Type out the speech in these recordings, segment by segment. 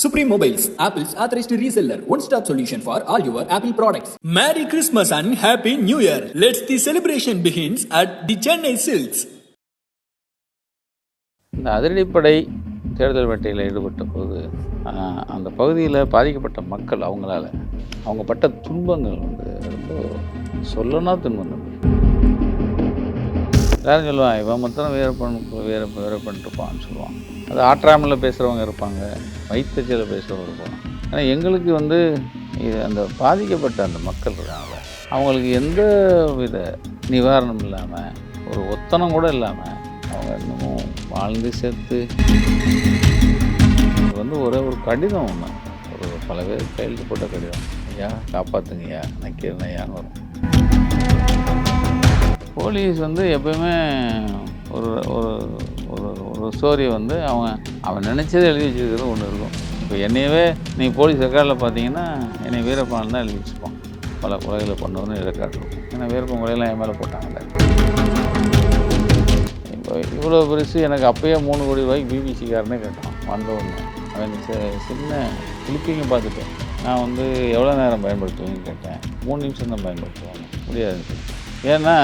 Supreme Mobiles, Apple's authorized reseller, one-stop solution for all your Apple products. Merry Christmas and Happy New Year! Let's the celebration begins at the Chennai Silks. இந்த அதிரடிப்படை தேடுதல் வேட்டையில் ஈடுபட்ட போது ஆஹ், அந்த பகுதியில் பாதிக்கப்பட்ட மக்கள் அவங்களால அவங்க பட்ட துன்பங்கள் வந்து ரொம்ப சொல்லனா துன்பம் தம்பி. எல்லாரும் சொல்லுவான் இவன் மாத்திரம் வீரப்பன் வீர வீரப்பன்ட்டுருப்பான்னு சொல்லுவான் அது ஆற்றாமையில் பேசுகிறவங்க இருப்பாங்க வைத்தச்சியில் பேசுகிறவங்க இருப்பாங்க. ஆனால் எங்களுக்கு வந்து இது அந்த பாதிக்கப்பட்ட அந்த மக்கள் இருக்காங்க. அவங்களுக்கு எந்த வித நிவாரணம் இல்லாமல் ஒரு ஒத்தனம் கூட இல்லாமல் அவங்க இன்னமும் வாழ்ந்து சேர்த்து இது வந்து ஒரே ஒரு கடிதம் ஒன்று ஒரு பல பேர் கையெழுத்து போட்ட கடிதம். ஐயா காப்பாற்றுங்கய்யா நக்கீரன் ஐயான்னு வரும். போலீஸ் வந்து எப்பயுமே ஒரு ஒரு ஒரு ஒரு ஸ்டோரியை வந்து அவன் அவன் நினச்சதை எழுதி வச்சுருக்கிறது ஒன்று இருக்கும். இப்போ என்னையவே நீ போலீஸ் ரெக்கார்டில் பார்த்தீங்கன்னா என்னை வீரப்பான் தான் எழுதி வச்சுப்பான் பல கொலைகளை பண்ணவன்னு ரெக்கார்ட் இருக்கும் ஏன்னா வீரப்பன் கொலையெல்லாம் என் மேலே போட்டாங்கல்ல. இப்போ இவ்வளோ பெருசு எனக்கு அப்பயே மூணு கோடி ரூபாய்க்கு பிபிசிக்காரனே கேட்டான். வந்த ஒன்று அவன் சின்ன கிளிப்பிங்கை பார்த்துட்டேன். நான் வந்து எவ்வளோ நேரம் பயன்படுத்துவேன்னு கேட்டேன். மூணு நிமிஷம் தான் பயன்படுத்துவாங்க. முடியாது. ஏன்னா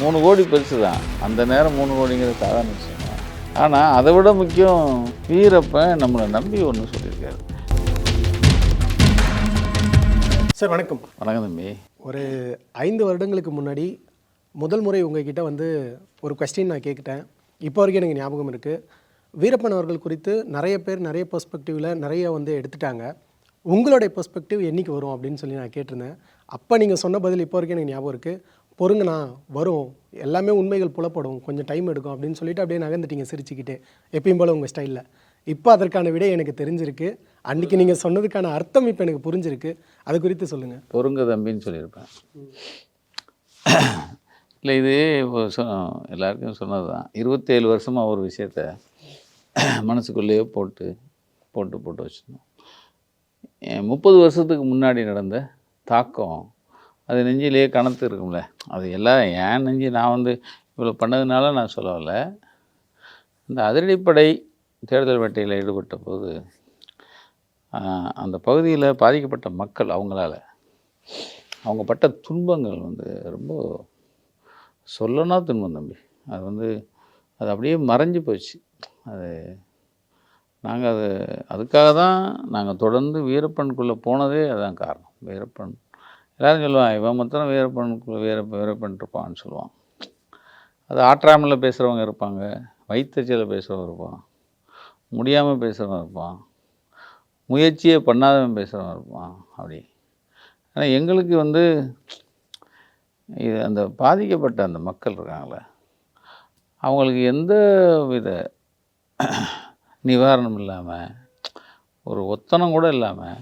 மூணு கோடி பெருசு தான். அந்த நேரம் மூணு கோடிங்கிறது சாதாரண விஷயம் தான். ஆனால் அதை விட முக்கியம் வீரப்பன் நம்மளை நம்பி ஒன்று சொல்லியிருக்காரு. சார் வணக்கம். வணக்கம் தம்பி. ஒரு ஐந்து வருடங்களுக்கு முன்னாடி முதல் முறை உங்ககிட்ட வந்து ஒரு கொஸ்டின் நான் கேட்கிட்டேன் இப்போ வரைக்கும் எனக்கு ஞாபகம் இருக்குது வீரப்பன் அவர்கள் குறித்து நிறைய பேர் நிறைய பெர்ஸ்பெக்டிவில் நிறைய வந்து எடுத்துட்டாங்க. உங்களுடைய பெர்ஸ்பெக்டிவ் என்னைக்கு வரும் அப்படின்னு சொல்லி நான் கேட்டிருந்தேன். அப்போ நீங்கள் சொன்ன பதில் இப்போ வரைக்கும் எனக்கு ஞாபகம் இருக்குது பொறுங்கண்ணா வரும். எல்லாமே உண்மைகள் புலப்படும். கொஞ்சம் டைம் எடுக்கும். அப்படின்னு சொல்லிட்டு அப்படியே நகர்ந்துட்டீங்க சிரிச்சுக்கிட்டே. எப்பயும் போல் உங்கள் ஸ்டைலில் இப்போ அதற்கான விடை எனக்கு தெரிஞ்சிருக்கு. அன்றைக்கி நீங்கள் சொன்னதுக்கான அர்த்தம் இப்போ எனக்கு புரிஞ்சிருக்கு. அது குறித்து சொல்லுங்கள் பொறுங்க தம்பின்னு சொல்லியிருப்பேன். இல்லை இது எல்லாருக்கும் சொன்னது தான். இருபத்தேழு வருஷமாக ஒரு விஷயத்த மனசுக்குள்ளேயே போட்டு போட்டு போட்டு வச்சுருந்தோம். முப்பது வருஷத்துக்கு முன்னாடி நடந்த தாக்கம் அது நெஞ்சிலேயே கணத்து இருக்கும்ல. அது எல்லாம் ஏன் நெஞ்சு நான் வந்து இவ்வளோ பண்ணதுனால நான் சொல்லலை இந்த அதிரடிப்படை தேர்தல் வேட்டையில் ஈடுபட்ட போது அந்த பகுதியில் பாதிக்கப்பட்ட மக்கள் அவங்களால அவங்க பட்ட துன்பங்கள் வந்து ரொம்ப சொல்லனா துன்பம் தம்பி. அது வந்து அது அப்படியே மறைஞ்சு போச்சு. அது நாங்கள் அது அதுக்காக தான் நாங்கள் தொடர்ந்து வீரப்பனுக்குள்ளே போனதே அதுதான் காரணம். வீரப்பன் எல்லோரும் சொல்லுவான் இவன் மாத்திரம் வீரப்பனுக்குள்ளே வீர இருப்பான்னு சொல்லுவான். அது ஆற்றாமலில் பேசுகிறவங்க இருப்பாங்க வைத்தச்சியில் பேசுகிறவங்க இருப்பான் முடியாமல் பேசுகிறவன் இருப்பான் முயற்சியே பண்ணாதவன் பேசுகிறவன் இருப்பான் அப்படி. ஆனால் எங்களுக்கு வந்து இது அந்த பாதிக்கப்பட்ட அந்த மக்கள் இருக்காங்களே அவங்களுக்கு எந்த வித நிவாரணம் இல்லாமல் ஒரு ஒத்தனம் கூட இல்லாமல்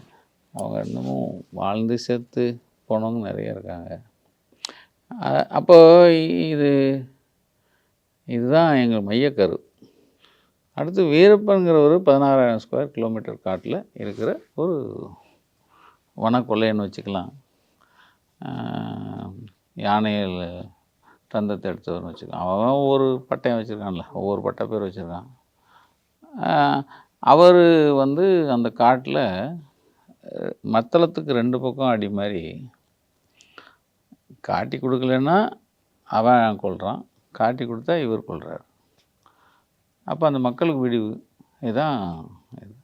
அவங்க இன்னமும் வாழ்ந்து சேர்த்து போனவங்க நிறைய இருக்காங்க. அப்போது அப்போ இது இதுதான் எங்கள் மையக்கரு. அடுத்து வீரப்பன்கிற ஒரு பதினாறாயிரம் ஸ்கொயர் கிலோமீட்டர் காட்டில் இருக்கிற ஒரு வனக்கொள்ளைன்னு வச்சுக்கலாம். யானையில் யானைகள் தந்தத்தை எடுத்தவர்னு வச்சுக்கலாம். அவன் ஒவ்வொரு பட்டயம் வச்சுருக்கான்ல ஒவ்வொரு பட்டை பேர் வச்சுருக்கான். அவர் வந்து அந்த காட்டில் மத்தளத்துக்கு ரெண்டு பக்கம் அடி மாதிரி காட்டி கொடுக்கலன்னா அவன் கொள்கிறான் காட்டி கொடுத்தா இவர் கொள்கிறார் அப்போ அந்த மக்களுக்கு விடிவு. இதுதான் இது.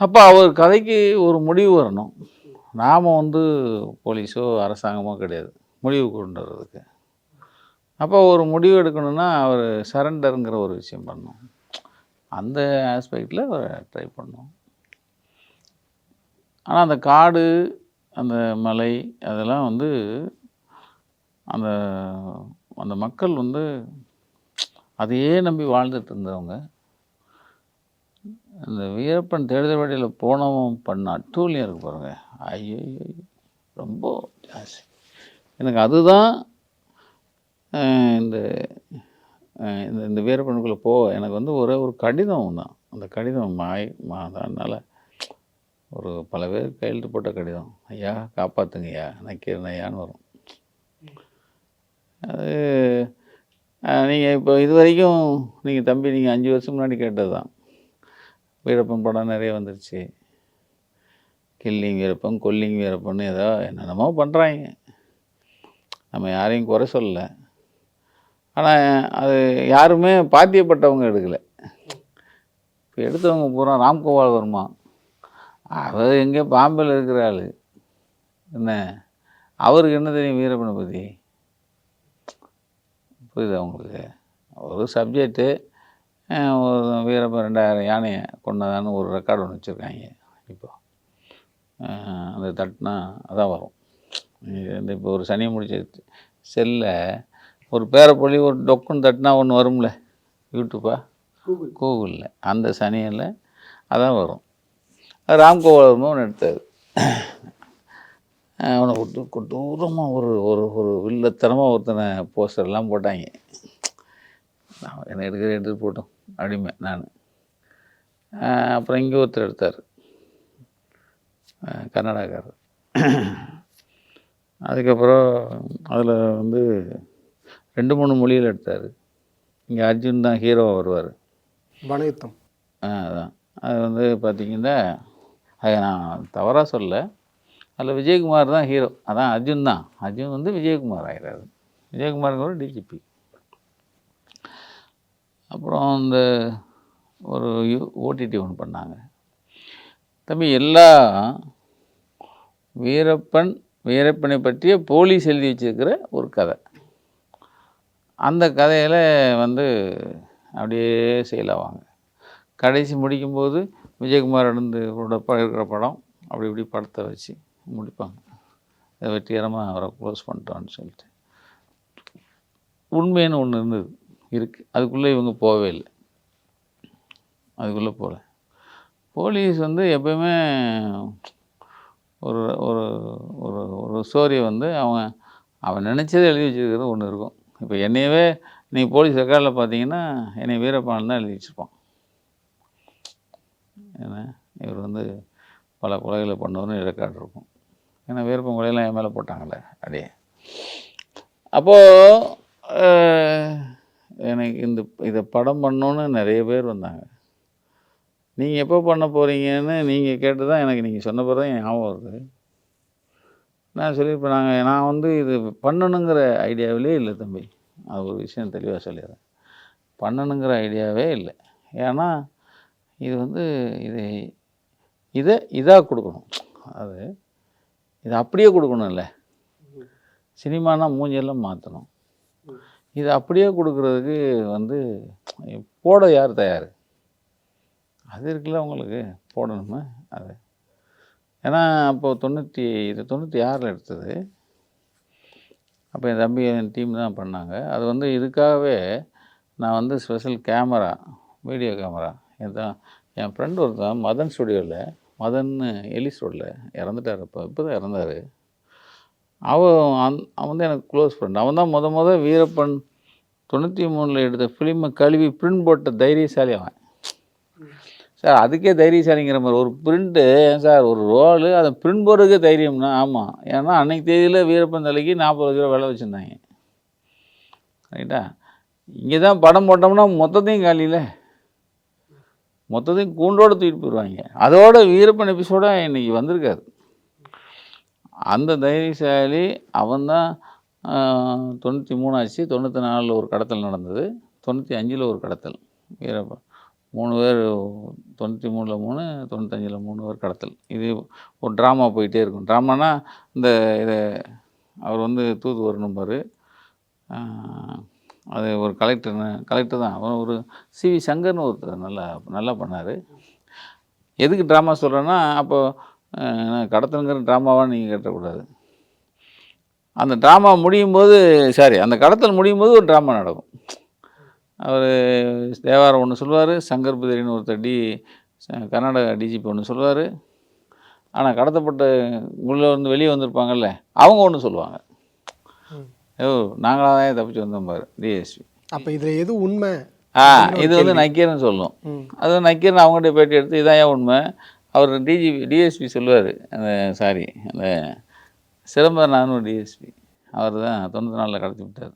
அப்போ அவர் கதைக்கு ஒரு முடிவு வரணும். நாம் வந்து போலீஸோ அரசாங்கமோ கிடையாது. முடிவு கொண்டு வர்றதுக்கு. அப்போ ஒரு முடிவு எடுக்கணும்னா அவர் சரண்டருங்கிற ஒரு விஷயம் பண்ணும் அந்த ஆஸ்பெக்டில் அவர் ட்ரை பண்ணும் ஆனால் அந்த காடு அந்த மலை அதெல்லாம் வந்து அந்த அந்த மக்கள் வந்து அதையே நம்பி வாழ்ந்துட்டு இருந்தவங்க. அந்த வீரப்பன் தேடுதல் வழியில் போனவன் பண்ண அட்டூழியம் இருக்கு பாருங்க. ஐயோ ரொம்ப ஜாஸ்தி. எனக்கு அதுதான் இந்த இந்த இந்த வீரப்பனுக்குள்ளே போ எனக்கு வந்து ஒரே ஒரு கடிதம் தான் அந்த கடிதம் மாய் மா அதனால் ஒரு பல பேர் கையெழுத்து போட்ட கடிதம் ஐயா காப்பாற்றுங்கய்யா நக்கீரன் ஐயான்னு வரும். அது நீங்கள் இப்போ இது வரைக்கும் நீங்கள் தம்பி நீங்கள் அஞ்சு வருஷம் முன்னாடி கேட்டது தான். வீரப்பன் படம் நிறைய வந்துருச்சு. கில்லிங் வீரப்பன் கொல்லிங் வீரப்பன் ஏதோ என்னென்னமோ பண்ணுறாங்க நம்ம யாரையும் குறை சொல்லலை. ஆனால் அது யாருமே பாத்தியப்பட்டவங்க எடுக்கலை. இப்போ எடுத்தவங்க பூரா ராம்கோபால் வர்மா. அவர் எங்கே பாம்பேல இருக்கிற ஆள். என்ன? அவருக்கு என்ன தெரியும் வீரப்பனை பற்றி புரியுதா உங்களுக்கு? ஒரு சப்ஜெக்ட்டு ஒரு வீரப்பன் ரெண்டாயிரம் யானையை கொண்டதான்னு ஒரு ரெக்கார்டு ஒன்று வச்சுருக்காங்க. இப்போ அந்த தட்டினா அதான் வரும். இது வந்து இப்போ ஒரு சனியை முடிச்ச செல்லில் ஒரு பேரப்பொழி ஒரு டொக்குன்னு தட்டினா ஒன்று வரும்ல யூடியூப்பா கூகுளில். அந்த சனியில் அதான் வரும். அது ராம்கோபால் வர்மா ஒன்று எடுத்தார் அவனை விட்டு கொடூரமாக ஒரு ஒரு ஒரு வில்லத்தனமாக ஒருத்தனை போஸ்டர்லாம் போட்டாங்க. நான் என்ன எடுக்கிற எடுத்து போட்டோம். அடிமை நான். அப்புறம் இங்கே ஒருத்தர் எடுத்தார். அஹ் கன்னடாக்காரர் அதுக்கப்புறம் அதில் வந்து ரெண்டு மூணு மொழியில் எடுத்தார். இங்கே அர்ஜுன் தான் ஹீரோவாக வருவார். வனயுத்தம் ஆ அதான். அது வந்து பார்த்திங்கன்னா அது நான் தவறாக சொல்ல அதில் விஜயகுமார் தான் ஹீரோ அதான் அர்ஜுன் தான். அர்ஜுன் வந்து விஜயகுமார் ஆகிறாரு விஜயகுமாருங்கிற டிஜிபி அப்புறம் இந்த ஒரு ஓடிடி ஒன்று பண்ணாங்க. தம்பி எல்லா வீரப்பன் வீரப்பனை பற்றிய போலீஸ் எழுதி வச்சிருக்கிற ஒரு கதை. அந்த கதையில் வந்து அப்படியே செயலாவாங்க கடைசி முடிக்கும்போது விஜயகுமார் இருந்து இவரோட படம் இருக்கிற படம் அப்படி இப்படி படத்தை வச்சு முடிப்பாங்க. அதை வெற்றிகரமாக அவரை க்ளோஸ் பண்ணிட்டோன்னு சொல்லிட்டு. உண்மைன்னு ஒன்று இருந்தது. இருக்குது அதுக்குள்ளே இவங்க போகவே இல்லை. அதுக்குள்ளே போகல. போலீஸ் வந்து எப்பயுமே ஒரு ஒரு ஒரு ஒரு ஸ்டோரியை வந்து அவன் அவன் நினச்சதை எழுதி வச்சிருக்கிறது ஒன்று இருக்கும். இப்போ என்னையவே நீங்கள் போலீஸ் ரெக்கார்டில் பார்த்தீங்கன்னா என்னை வீரப்பான் தான் எழுதி வச்சுருப்பான். ஏன்னா இவர் வந்து பல கொலைகளை பண்ணவர்னு ரெக்கார்டு இருக்கும் ஏன்னா வேறுப்பம் கொலையெல்லாம் என் மேலே போட்டாங்களே அப்படியே அப்போது எனக்கு இந்த இதை படம் பண்ணோன்னு நிறைய பேர் வந்தாங்க. நீங்கள் எப்போ பண்ண போகிறீங்கன்னு நீங்கள் கேட்டு தான் எனக்கு நீங்கள் சொன்ன பிறகு தான் என் ஞாபகம் வருது. நான் சொல்லியிருப்பேன் நாங்கள் நான் வந்து இது பண்ணணுங்கிற ஐடியாவிலே இல்லை தம்பி. அது ஒரு விஷயம் தெளிவாக சொல்லிடுறேன். பண்ணணுங்கிற ஐடியாவே இல்லை. ஏன்னா இது வந்து இது இதை இதாக கொடுக்கணும். அது இதை அப்படியே கொடுக்கணும்ல. சினிமானா மூஞ்சியெல்லாம் மாற்றணும் இது அப்படியே கொடுக்குறதுக்கு வந்து போட யார் தயார்? அது இருக்குல்ல உங்களுக்கு போடணுமே? அது. ஏன்னா அப்போது தொண்ணூற்றி இது தொண்ணூற்றி ஆறில் எடுத்தது. அப்போ என் தம்பி என் டீம் தான் பண்ணாங்க. அது வந்து இதுக்காகவே நான் வந்து ஸ்பெஷல் கேமரா வீடியோ கேமரா என் என் ஃப்ரெண்ட் ஒருத்தன் மதன் ஸ்டுடியோவில் மதன் எலிஸ் ரோடில் இறந்துட்டார் இப்போ இப்போ தான் இறந்தார். அவன் அந் அவன் வந்து எனக்கு க்ளோஸ் ஃப்ரெண்ட் அவன் தான் முத முத வீரப்பன் தொண்ணூற்றி மூணில் எடுத்த ஃபிலிமை கழுவி பிரிண்ட் போட்ட தைரியசாலி அவன். சார் அதுக்கே தைரியசாலிங்கிற மாதிரி ஒரு பிரிண்ட்டு ஏன் சார் ஒரு ரோலு அதை பிரிண்ட் போடுறதுக்கே தைரியம்னா ஆமாம் ஏன்னா அன்னைக்கு தேதியில் வீரப்பன் தலைக்கு நாற்பது ரூபா விலை வச்சுருந்தாங்க. ரைட்டா இங்கே தான் படம் போட்டோம்னா மொத்தத்தையும் காலியில். மொத்தத்தையும் கூண்டோடு தூக்கிட்டு போயிடுவாங்க அதோட வீரப்பன் எபிசோட இன்னைக்கு வந்திருக்காரு. அந்த தைரியசாலி அவன்தான் தொண்ணூற்றி மூணு ஆச்சு தொண்ணூற்றி நாலில் ஒரு கடத்தல் நடந்தது. தொண்ணூற்றி அஞ்சில் ஒரு கடத்தல். வீரப்பன் மூணு பேர் தொண்ணூற்றி மூணில் மூணு தொண்ணூத்தஞ்சில் மூணு பேர் கடத்தல். இது ஒரு ட்ராமா போயிட்டே இருக்கும். ட்ராமானா இந்த இதை அவர் வந்து தூது வரணும்பார் அது ஒரு கலெக்டர் கலெக்டர் தான். அவன் ஒரு சி வி சங்கர்னு ஒருத்தர் நல்லா நல்லா பண்ணார். எதுக்கு ட்ராமா சொல்கிறேன்னா அப்போ கடத்தலுங்கிற ட்ராமாவாக நீங்கள் கேட்டக்கூடாது. அந்த ட்ராமா முடியும் போது சாரி அந்த கடத்தல் முடியும் போது ஒரு ட்ராமா நடக்கும். அவர் தேவாரம் ஒன்று சொல்லுவார் சங்கர் புதிரின்னு ஒருத்தர் டி கர்நாடகா டிஜிபி ஒன்று சொல்லுவார். ஆனால் கடத்தப்பட்ட உள்ளே வந்து வெளியே வந்திருப்பாங்கல்ல அவங்க ஒன்று சொல்லுவாங்க. ஓ நாங்களாக தான் தப்பிச்சு வந்தோம் பாரு டிஎஸ்பி அப்போ இதில் எது உண்மை? ஆ இது வந்து நக்கீரன் சொல்லும். அது நக்கீரன் அவங்ககிட்ட பேட்டி எடுத்து இதான் ஏன் உண்மை? அவர் டிஜிபி டிஎஸ்பி சொல்லுவார் அந்த சாரி அந்த சிதம்பரம் நானூறு டிஎஸ்பி அவர் தான் தொண்ணூற்றி நாலில் கடத்தி விட்டார்.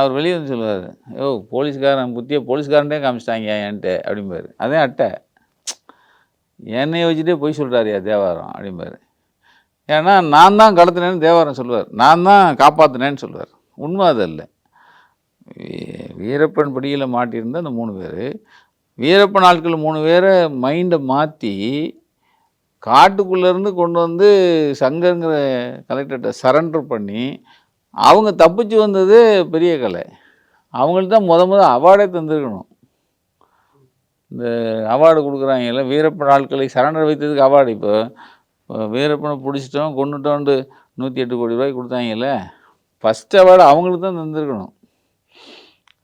அவர் வெளியே வந்து சொல்லுவார் ஓ போலீஸ்காரன் புத்திய போலீஸ்காரன்டே காமிச்சிட்டாங்க என்கிட்ட? அப்படிம்பாரு. அதே அட்டை. என்னைய வச்சுட்டே போய் சொல்கிறாரியா தேவாரம் அப்படிம்பாரு. ஏன்னா நான் தான் கடத்தினேன்னு தேவாரம் சொல்லுவார் நான் தான் காப்பாற்றினேன்னு சொல்லுவார் உண்மை அது இல்லை வீரப்பன் படியில் மாட்டியிருந்த அந்த மூணு பேர் வீரப்பன் ஆட்கள் மூணு பேரை மைண்டை மாற்றி காட்டுக்குள்ளேருந்து கொண்டு வந்து சங்கங்கிற கலெக்டர்கிட்ட சரண்டர் பண்ணி அவங்க தப்பிச்சு வந்தது பெரிய கலை. அவங்களுக்கு தான் முத முத அவார்டே தந்திருக்கணும். இந்த அவார்டு கொடுக்குறாங்கல்ல வீரப்பன் ஆட்களை சரண்டர் வைத்ததுக்கு அவார்டு இப்போ. வீரப்பனை பிடிச்சிட்டோம் கொண்டுட்டோன்ட்டு நூற்றி எட்டு கோடி ரூபாய் கொடுத்தாங்கல்ல? ஃபஸ்ட் அவார்டு அவங்களுக்கு தான் தந்திருக்கணும்.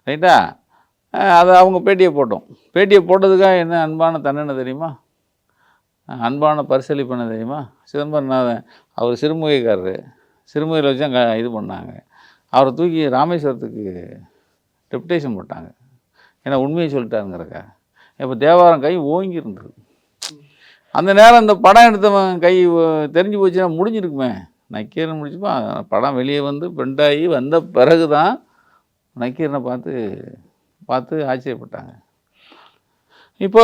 ரைட்டா அதை அவங்க பேட்டியை போட்டோம். பேட்டியை போட்டதுக்காக என்ன அன்பான தண்டனை தெரியுமா? அன்பான பரிசளிப்பன தெரியுமா? சிதம்பரநாதன் அவர் சிறுமுகைக்காரரு. சிறுமுகையில் வச்சு அங்கே இது பண்ணாங்க. அவரை தூக்கி ராமேஸ்வரத்துக்கு டெப்டேஷன் போட்டாங்க. ஏன்னா உண்மையை சொல்லிட்டாருங்கிறக்கா இப்போ தேவாரம் கை ஓங்கி இருந்தது அந்த நேரம் இந்த படம் எடுத்தவன் கை தெரிஞ்சு போச்சுன்னா முடிஞ்சிருக்குமே. நக்கீரன் முடிச்சுப்பான் படம் வெளியே வந்து பெண்டாகி வந்த பிறகு தான் நக்கீரனை பார்த்து பார்த்து ஆச்சரியப்பட்டாங்க. இப்போ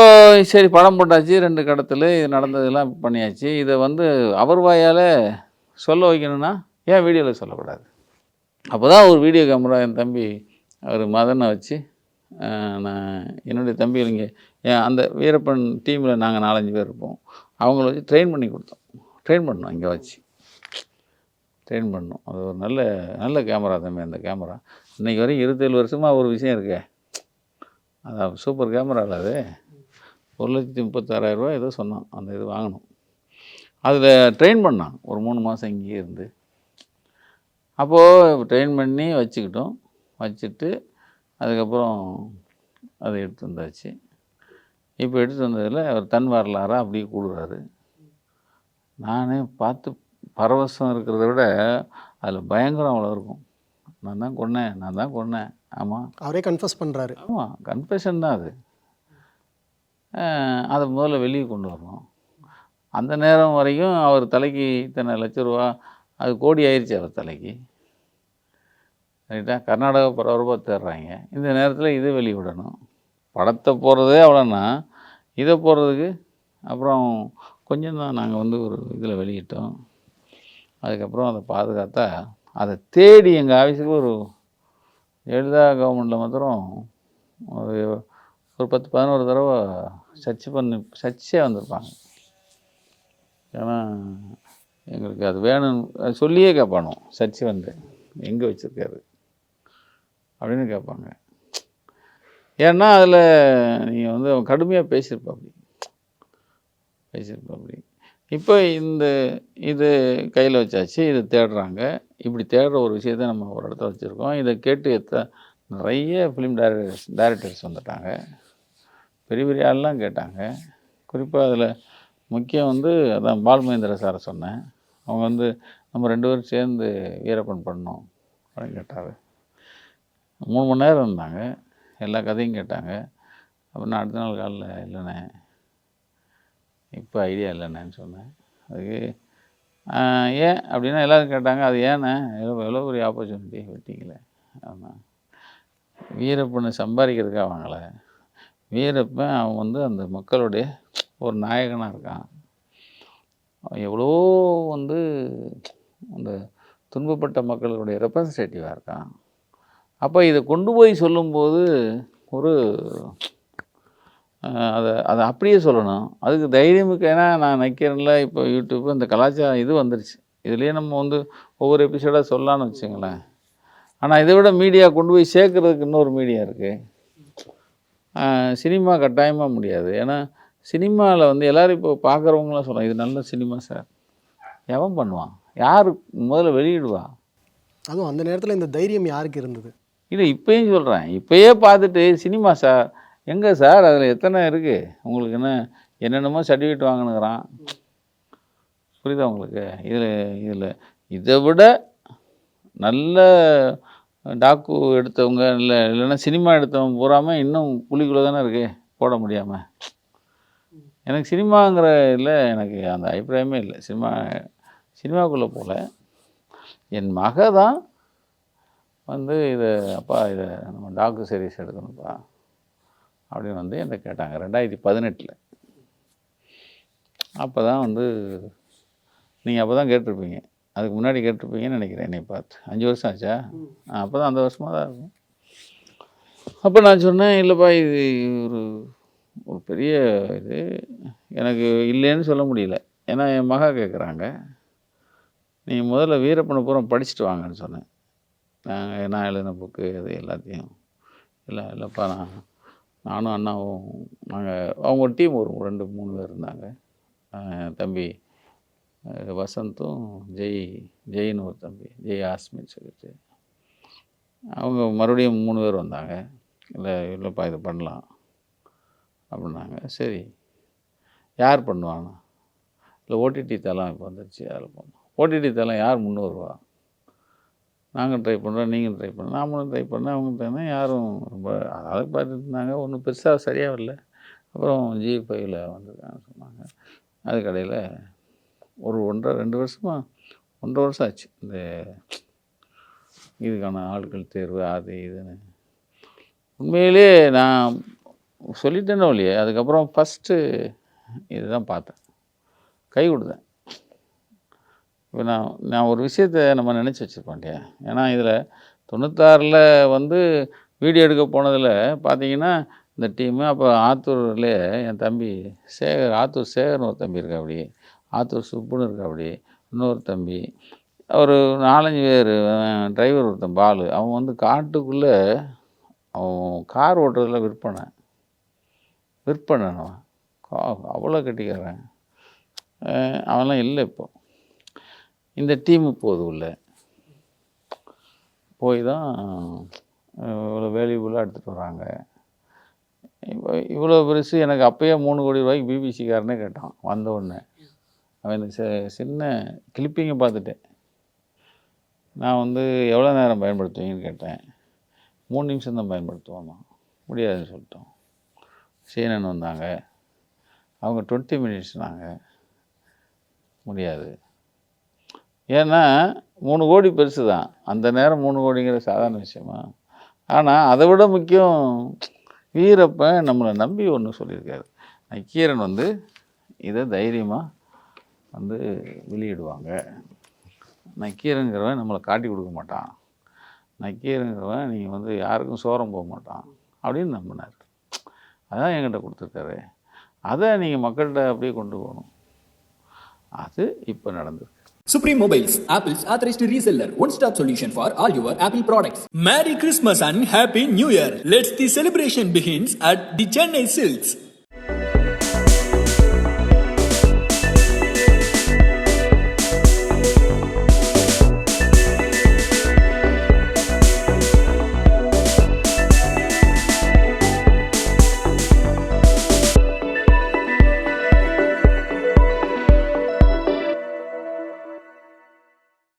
சரி படம் போட்டாச்சு ரெண்டு கடத்தில் இது நடந்ததெல்லாம் பண்ணியாச்சு. இதை வந்து அவர் வாயால் சொல்ல வைக்கணும்னா ஏன் வீடியோவில் சொல்லக்கூடாது? அப்போ தான் ஒரு வீடியோ கேமரா என் தம்பி அவர் மதனை வச்சு நான் என்னுடைய தம்பிகள் இங்கே அந்த வீரப்பன் டீமில் நாங்கள் நாலஞ்சு பேர் இருப்போம். அவங்கள வச்சு ட்ரெயின் பண்ணி கொடுத்தோம். ட்ரெயின் பண்ணோம் இங்கே வச்சு. ட்ரெயின் பண்ணோம். அது ஒரு நல்ல நல்ல கேமரா தம்பி அந்த கேமரா இன்றைக்கி வரைக்கும் இருபத்தேழு வருஷமாக ஒரு விஷயம் இருக்கே. அது சூப்பர் கேமராவில் அது. ஒரு லட்சத்தி முப்பத்தாறாயிரரூவா ஏதோ சொன்னான். அந்த இது வாங்கினோம் அதில் ட்ரெயின் பண்ணான் ஒரு மூணு மாதம் இங்கேயே இருந்து. அப்போது ட்ரெயின் பண்ணி வச்சுக்கிட்டோம். வச்சுட்டு அதுக்கப்புறம் அதை எடுத்து வந்தாச்சு. இப்போ எடுத்து வந்ததில் அவர் தன் வரலாறாக அப்படியே கூடுறாரு. நானே பார்த்து பரவசம் இருக்கிறத விட அதில் பயங்கரம் அவ்வளோ இருக்கும். நான் தான் கொன்னேன் நான் தான் கொன்னேன். ஆமாம் அவரே கன்ஃபஸ் பண்ணுறாரு ஆமாம் கன்ஃபெஷன் தான் அது. அதை முதல்ல வெளியே கொண்டு வரணும். அந்த நேரம் வரைக்கும் அவர் தலைக்கு இத்தனை லட்ச ரூபா அது கோடி ஆயிடுச்சு அவர் தலைக்கு. ரைட்டா கர்நாடகா பரபரப்பாக தேடுறாங்க இந்த நேரத்தில் இது வெளிவிடணும் படத்தை போடுறதே அவ்வளோன்னா இதை போடுறதுக்கு அப்புறம் கொஞ்சம் தான் நாங்கள் வந்து ஒரு இதில் வெளியிட்டோம். அதுக்கப்புறம் அதை பாதுகாத்தா அதை தேடி எங்கள் ஆஃபீஸுக்கு ஒரு எழுதா கவர்மெண்ட்டில் மாத்திரம் ஒரு ஒரு பத்து பதினோரு தடவை சர்ச் பண்ணி சர்ச்சே வந்திருப்பாங்க. ஏன்னா எங்களுக்கு அது வேணும் சொல்லியே கேட்பானோ சர்ச் வந்து எங்கே வச்சுருக்காரு. அப்படின்னு கேட்பாங்க. ஏன்னா அதில் நீங்கள் வந்து அவன் கடுமையாக பேசியிருப்பாப்படி பேசியிருப்பாப்படி இப்போ இந்த இது கையில் வச்சாச்சு இதை தேடுறாங்க. இப்படி தேடுற ஒரு விஷயத்தை நம்ம ஒரு இடத்துல வச்சுருக்கோம். இதை கேட்டு எத்த நிறைய ஃபிலிம் டைரக்டர்ஸ் டைரக்டர்ஸ் வந்துட்டாங்க. பெரிய பெரிய ஆள்லாம் கேட்டாங்க. குறிப்பாக அதில் முக்கியம் வந்து அதான் பால் மகேந்திர சாரை சொன்னேன். அவங்க வந்து நம்ம ரெண்டு பேரும் சேர்ந்து வீரப்பன் பண்ணோம். அப்படின்னு கேட்டார். மூணு மணி நேரம் இருந்தாங்க. எல்லா கதையும் கேட்டாங்க. அப்புறம் நான் அடுத்த நாள் காலைல இல்லைண்ணே இப்போ ஐடியா இல்லைண்ணேன்னு சொன்னேன். அதுக்கு ஏன் அப்படின்னா எல்லோரும் கேட்டாங்க அது ஏண்ணே எவ்வளோ எவ்வளோ பெரிய ஆப்பர்ச்சுனிட்டி விட்டீங்களே ஆமாம் வீரப்பனை சம்பாதிக்கிறதுக்காக வாங்கலை. வீரப்பன் அவன் வந்து அந்த மக்களுடைய ஒரு நாயகனாக இருக்கான். அவன் எவ்வளோ வந்து அந்த துன்பப்பட்ட மக்களுடைய ரெப்ரசன்டேட்டிவாக இருக்கான். அப்போ இதை கொண்டு போய் சொல்லும்போது ஒரு அதை அதை அப்படியே சொல்லணும். அதுக்கு தைரியமுக்கு ஏன்னா நான் நிற்கிறேன்ல இப்போ யூடியூப் இந்த கலாச்சாரம் இது வந்துருச்சு. இதுலேயே நம்ம வந்து ஒவ்வொரு எபிசோடாக சொல்லலாம்னு வச்சுங்களேன் ஆனால் இதை விட மீடியா கொண்டு போய் சேர்க்குறதுக்கு இன்னொரு மீடியா இருக்குது சினிமா கட்டாயமாக முடியாது. ஏன்னா சினிமாவில் வந்து எல்லோரும் இப்போ பார்க்குறவங்களாம் சொல்லலாம் இது நல்ல சினிமா சார். எவன் பண்ணுவான்? யார் முதல்ல வெளியிடுவா? அதுவும் அந்த நேரத்தில் இந்த தைரியம் யாருக்கு இருந்தது? இல்லை இப்போயும் சொல்கிறேன் இப்போயே பார்த்துட்டு சினிமா சார் எங்கே சார் அதில் எத்தனை இருக்குது உங்களுக்கு என்ன என்னென்னமோ சர்டிஃபிகேட் வாங்கினுக்கிறான் புரியுதா உங்களுக்கு? இதில் இதில் இதை விட நல்ல டாக்கு எடுத்தவங்க இல்லை இல்லைன்னா சினிமா எடுத்தவங்க பூராமல் இன்னும் குழிக்குள்ளே தானே இருக்குது போட முடியாமல் எனக்கு சினிமாங்கிற இதில் எனக்கு அந்த அபிப்பிராயமே இல்லை. சினிமா சினிமாக்குள்ளே போகல என் மக தான் வந்து இதை அப்பா இதை நம்ம டாக்டர் சீரியஸ் எடுக்கணும்ப்பா. அப்படின்னு வந்து என்கிட்ட கேட்டாங்க. ரெண்டாயிரத்தி பதினெட்டில். அப்போ தான் வந்து நீங்கள் அப்போ தான் கேட்டிருப்பீங்க. அதுக்கு முன்னாடி கேட்டிருப்பீங்கன்னு நினைக்கிறேன் என்னை பார்த்து. அஞ்சு வருஷம் ஆச்சா? அப்போ தான் அந்த வருஷமாக தான் இருக்கும் அப்போ நான் சொன்னேன் இல்லைப்பா இது ஒரு ஒரு பெரிய இது. எனக்கு இல்லைன்னு சொல்ல முடியல. ஏன்னா என் மகா கேட்குறாங்க நீங்கள் முதல்ல வீரப்பனை பூரா படிச்சுட்டு வாங்கன்னு சொன்னேன். நான் நான் எழுதின புக்கு அது எல்லாத்தையும். இல்லை இல்லைப்பா நான் நானும் அண்ணாவும் நாங்கள் அவங்க ஒரு டீம் ஒரு ரெண்டு மூணு பேர் இருந்தாங்க. தம்பி வசந்தும் ஜெய் ஜெயின்னு ஒரு தம்பி ஜெய் ஆஸ்மின்னு சொல்லிட்டு. அவங்க மறுபடியும் மூணு பேர் வந்தாங்க. இல்லை இல்லைப்பா இது பண்ணலாம் அப்படின்னாங்க. சரி யார் பண்ணுவாங்க? இல்லை ஓடிடி தளம் இப்போ வந்துருச்சு அதில் பண்ணோம் ஓடிடி தளம் யார் முன்னே நாங்கள் ட்ரை பண்ணுறோம் நீங்கள் ட்ரை பண்ணோம் நாமளும் ட்ரை பண்ணோம் அவங்க ட்ரை யாரும் ரொம்ப அதை பார்த்துட்டு இருந்தாங்க ஒன்றும் பெருசாக சரியாக வரல அப்புறம் ஜி ஃபைவ்ல வந்திருக்காங்கன்னு சொன்னாங்க. அது கடையில் ஒரு ஒன்றரை ரெண்டு வருஷமா ஒன்றரை வருஷம் ஆச்சு. இந்த இதுக்கான ஆட்கள் தேர்வு அது இதுன்னு. உண்மையிலே நான் சொல்லிட்டேனோ இல்லையே அதுக்கப்புறம் ஃபஸ்ட்டு இதுதான் பார்த்தேன். கை கொடுத்தேன். இப்போ நான் நான் ஒரு விஷயத்த நம்ம நினச்சி வச்சுருப்போம் இல்லையா? ஏன்னா இதில் தொண்ணூத்தாறில் வந்து வீடியோ எடுக்க போனதில் பார்த்தீங்கன்னா இந்த டீமு அப்போ ஆத்தூர்லேயே என் தம்பி சேகர் ஆத்தூர் சேகர்னு ஒரு தம்பி இருக்கா அப்படி ஆத்தூர் சுப்புன்னு இருக்கா அப்படி இன்னொரு தம்பி. ஒரு நாலஞ்சு பேர் டிரைவர் ஒருத்தன் பாலு. அவன் வந்து காட்டுக்குள்ளே அவன் கார் ஓட்டுறதுல விற்பனை. விற்பனை அவன் அவ்வளோ கட்டிக்கிறேன். அவன்லாம் இல்லை இப்போ. இந்த டீம் இப்போது உள்ள. போய் தான் இவ்வளோ வேல்யூபுல்லாக எடுத்துகிட்டு வராங்க. இப்போ இவ்வளோ பெருசு எனக்கு அப்போயே மூணு கோடி ரூபாய்க்கு பிபிசிக்காரனே கேட்டான் வந்த உடனே. அவன் எனக்கு சின்ன கிளிப்பிங்கை பார்த்துட்டேன். நான் வந்து எவ்வளோ நேரம் பயன்படுத்துவீங்கன்னு கேட்டேன். மூணு நிமிஷம் தான் பயன்படுத்துவோமா? முடியாதுன்னு சொல்லிட்டோம். சீனன் வந்தாங்க. அவங்க டுவெண்ட்டி மினிட்ஸ்னாங்க முடியாது. ஏன்னா மூணு கோடி பெருசு தான் அந்த நேரம் மூணு கோடிங்கிற சாதாரண விஷயமா? ஆனால் அதை விட முக்கியம் வீரப்பன் நம்மளை நம்பி ஒன்று சொல்லியிருக்காரு. நக்கீரன் வந்து இதை தைரியமாக வந்து வெளியிடுவாங்க. நக்கீரங்கிறவன் நம்மளை காட்டி கொடுக்க மாட்டான். நக்கீரங்கிறவன் நீங்கள் வந்து யாருக்கும் சோரம் போக மாட்டான் அப்படின்னு நம்பினார். அதான் என்கிட்ட கொடுத்துருக்காரு. அதை நீங்கள் மக்கள்கிட்ட அப்படியே கொண்டு போகணும். அது இப்போ நடந்திருக்கு. Supreme Mobiles, Apple's authorized reseller, one-stop solution for all your Apple products. Merry Christmas and Happy New Year! Let's the celebration begins at the Chennai Silks.